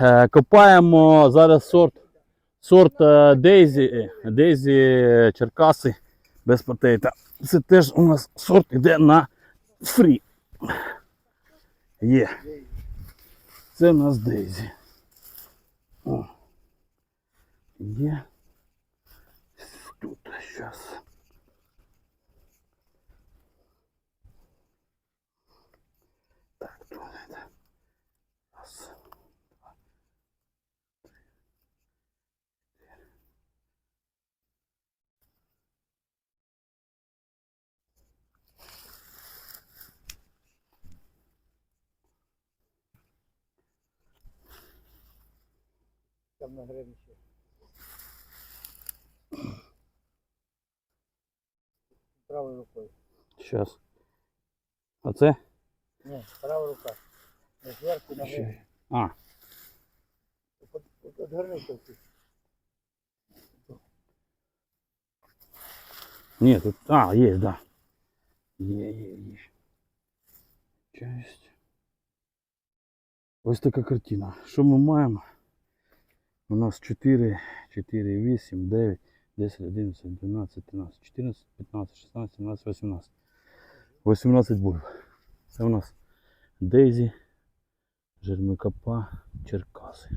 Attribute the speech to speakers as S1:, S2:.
S1: Е, Копаємо зараз сорт, сорт е, Дейзі, Дейзі Черкаси без потейта. Це теж у нас сорт іде на фрі. Є. Це у нас Дейзі. О. Є. Тут зараз.
S2: Там на границі. Правою рукою.
S1: Сейчас. Оце?
S2: Ні, права рука. Не зверху на
S1: Ще.
S2: границі.
S1: А,
S2: От границі тут.
S1: ні, тут. А, є, да. Є, є, є. Часть. Ось така картина. Що ми маємо? У нас 4, 4, 8, 9, 10, 11, 12, 13, 14, 15, 16, 17, 18. 18 бульб. Це у нас Дейзі, Жермикопа, Черкаси.